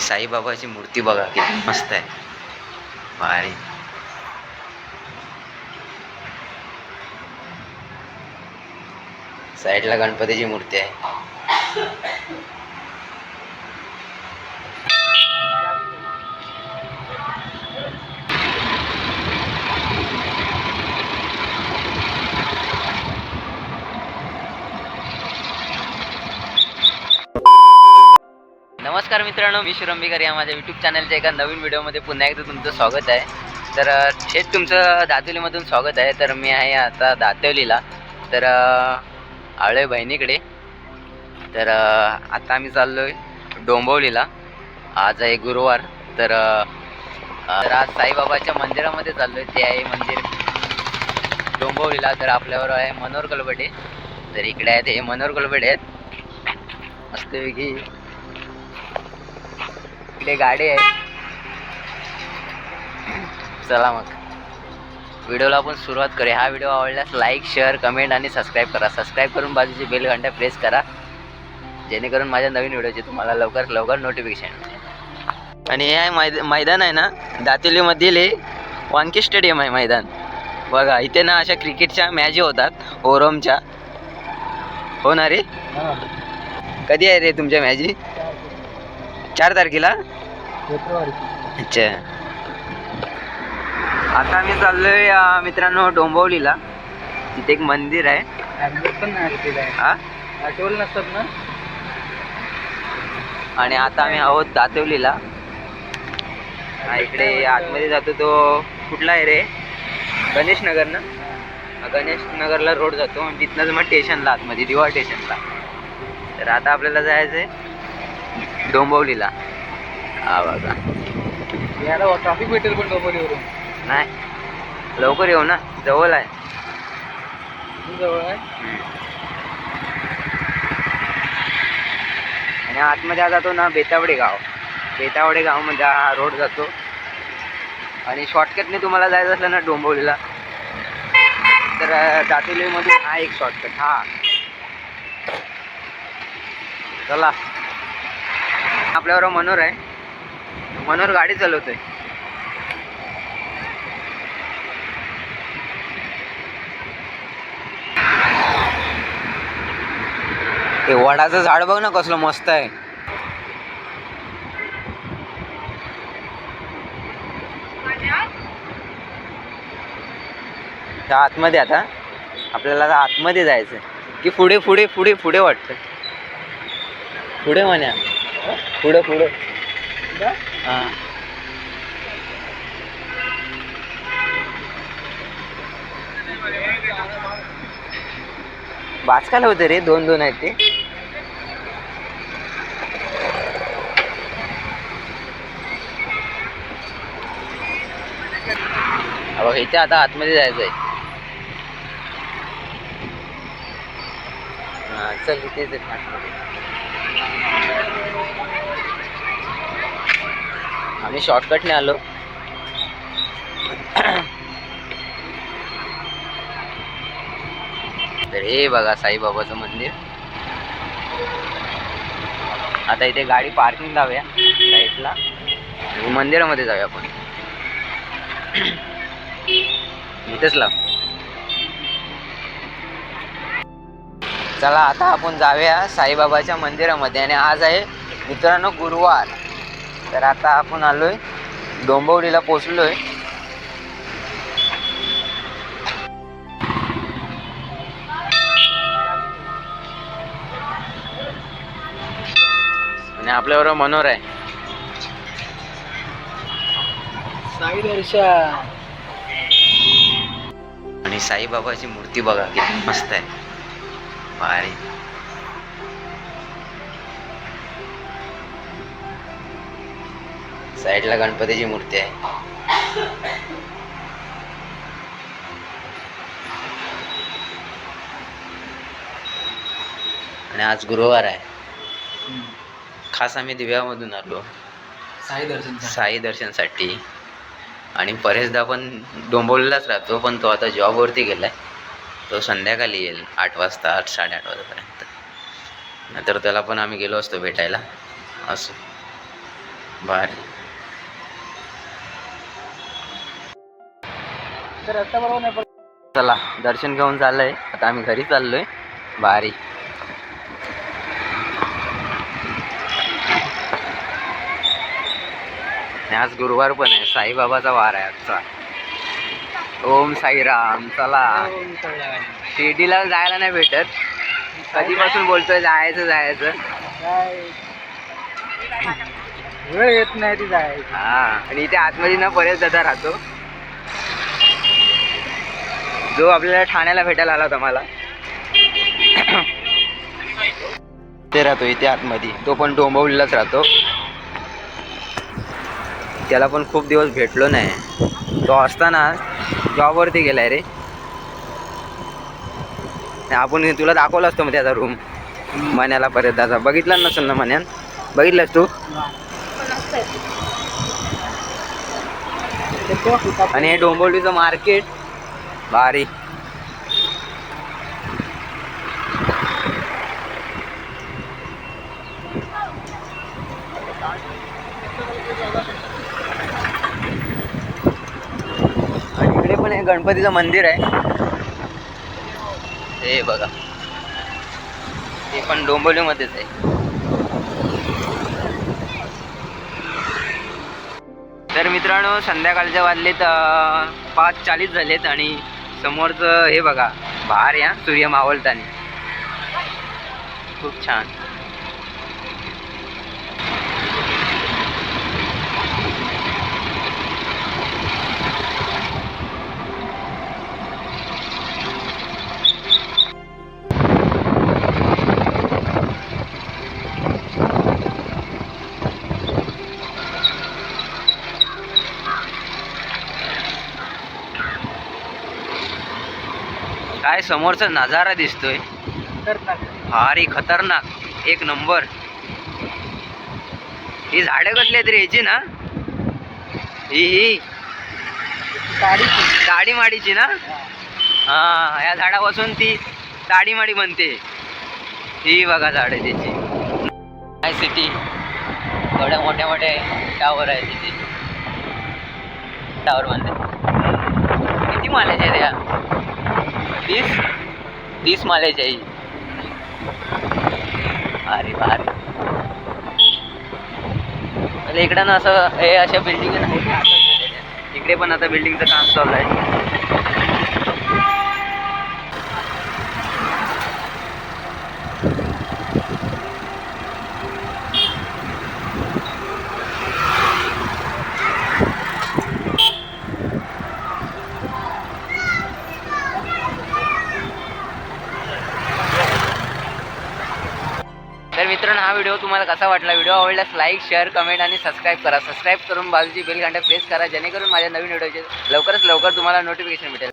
आणि साईबाबाची मूर्ती बघा किती मस्त आहे. भारी. साईडला गणपतीची मूर्ती आहे. नमस्कार मित्रांनो मी शुरंबीकर या माझ्या यूट्यूब चॅनलच्या एका नवीन व्हिडिओमध्ये पुन्हा एकदा तुमचं स्वागत आहे. तर अ, थेट तुमचं दातोलीमधून स्वागत आहे. तर मी आहे आता दातवलीला तर आळे बहिणीकडे. तर आता आम्ही चाललो आहे डोंबवलीला. आज आहे गुरुवार. तर तर आज साईबाबाच्या मंदिरामध्ये चाललो आहे ते आहे मंदिर डोंबवलीला. तर आपल्यावर आहे मनोहर कलबडे तर इकडे आहेत हे मनोहर कलबडे आहेत. मस्तपैकी इकडे गाडी आहे. चला मग. व्हिडिओला आपण सुरुवात करूया. हा व्हिडिओ आवडल्यास लाईक शेअर कमेंट आणि सबस्क्राईब करा. सबस्क्राईब करून बाजूची बेल घंटा प्रेस करा. जेणेकरून माझ्या नवीन व्हिडिओचे तुम्हाला लवकर लवकर नोटिफिकेशन आणि हे आहे मैद मैदान आहे ना? दातेलीमधील हे वांकी स्टेडियम आहे मैदान. बघा इथे ना अशा क्रिकेटच्या मॅच होतात ओरमच्या. हो ना रे? कधी आहे रे तुमच्या मॅची चार तारखेला? अच्छा. आता आम्ही चाललोय मित्रांनो डोंबवलीला. तिथे एक मंदिर आहे. पण हा? आठवलं नसतात ना आणि आता आम्ही आहोत दातवलीला हा, इकडे आतमध्ये जातो तो. कुठला आहे रे? गणेश नगर ना? गणेश नगरला रोड जातो. आणि तिथनंच मग स्टेशनला आतमध्ये दिवा स्टेशनला. तर आता आपल्याला जायचं आहे डोंबवलीला. हा बघा. याला ट्रॉफिक भेटेल पण डोंबोलीवरून नाही. लवकर येऊ ना. जवळ आहे. जवळ आहे. आणि आतमध्ये हा जातो ना बेतावडे गाव. बेतावडे गावमध्ये हा रोड जातो. आणि शॉर्टकटने तुम्हाला जायचं असलं ना डोंबवलीला तर अं, दातेलीमधून हा एक शॉर्टकट हा. चला. आपल्याबरोबर मनोहर आहे. मनोहर गाडी चालवतोय. ते वडाचं झाड बघ ना कसलं मस्त आहे. त्या आतमध्ये आता आपल्याला आता आतमध्ये जायचं की पुढे पुढे पुढे पुढे वाटतं. पुढे म्हण्या. पुढे पुढे. हां. बाचकाला होते रे दोन दोन आहेत ते. बघ इथे आता आतमध्ये जायचं आहे हा चल इथेच आहे आतमध्ये. आम्ही शॉर्टकटने आलो. तर हे बघा साईबाबाचं मंदिर. आता इथे गाडी पार्किंग लावूया साईडला मंदिरामध्ये जाऊया आपण. इथेच लाव. चला आता आपण जाऊया साईबाबाच्या मंदिरामध्ये. आणि आज आहे मित्रांनो गुरुवार. तर आता आपण आलोय. डोंबवलीला पोचलोय आणि आपल्याबरोबर मनोहर आहे. साई दर्शन. आणि साईबाबाची मूर्ती बघा किती मस्त आहे. भारी. साईडला गणपतीची मूर्ती आहे. आणि आज गुरुवार आहे. खास आम्ही दिव्यामधून आलो. साई दर्शन साई दर्शनसाठी. आणि परेशदा पण डोंबवलीलाच राहतो पण तो आता जॉबवरती गेला आहे तो संध्याकाळी येईल आठ वाजता आठ साडेआठ वाजेपर्यंत. नंतर त्याला पण आम्ही गेलो असतो भेटायला. असं. बर चला दर्शन घेऊन चाललंय. आता आम्ही घरी चाललोय. भारी आज गुरुवार पण आहे. साईबाबाचा वार आहे आजचा. ओम साईराम. चला. शिर्डीला जायला नाही भेटत. कधीपासून बोलतोय जायचं जायचं. वेळ येत नाही ती जायची. हा. आणि इथे आतमध्ये ना बरेच दादा राहतो. जो आपल्याला ठाण्याला भेटायला आला होता मला. ते राहतो इथे आतमध्ये. तो पण डोंबवलीलाच राहतो. त्याला पण खूप दिवस भेटलो नाही. तो असताना जॉबवरती गेलाय रे. आपण तुला दाखवला असतो मग त्याचा रूम मण्याला परत त्याचा. बघितला नसेल ना मण्यान? बघितलास तू? आणि हे डोंबवलीचं मार्केट भारी आणि इकडे पण हे गणपतीचं मंदिर आहे. हे बघा. ते पण डोंबिवलीमध्येच आहे. तर मित्रांनो संध्याकाळच्या वाजलेत पाच चाळीस झालेत आणि समोरचं हे बघा बाहेर या सूर्य मावळतानी खूप छान. काय समोरचा नजारा दिसतोय? भारी खतरनाक. एक नंबर. ही झाडं कसली आहेत रे याची ना? ही ही. ताडी माडीची ना? हा. या झाडापासून ती ताडी माडी बनते. ही बघा झाड आहे त्याची. काय सिटी एवढ्या मोठ्या मोठ्या टावर आहे तिथे. टावर बांधले. किती माल्याचे आहेत या? तीस तीस माल्याची आहे अरे भारी अरे इकडं ना असं हे अशा बिल्डिंग ना इकडे पण आता बिल्डिंगचं काम चालू आहे तर मित्रांनो हा व्हिडिओ तुम्हाला कसा वाटला? व्हिडिओ आवडल्यास लाईक शेअर कमेंट आणि सबस्क्राईब करा. सबस्क्राईब करून बाजूची बेल घंटा प्रेस करा जेणेकरून माझ्या नवीन व्हिडिओचे लवकरच लवकर तुम्हाला नोटिफिकेशन भेटेल.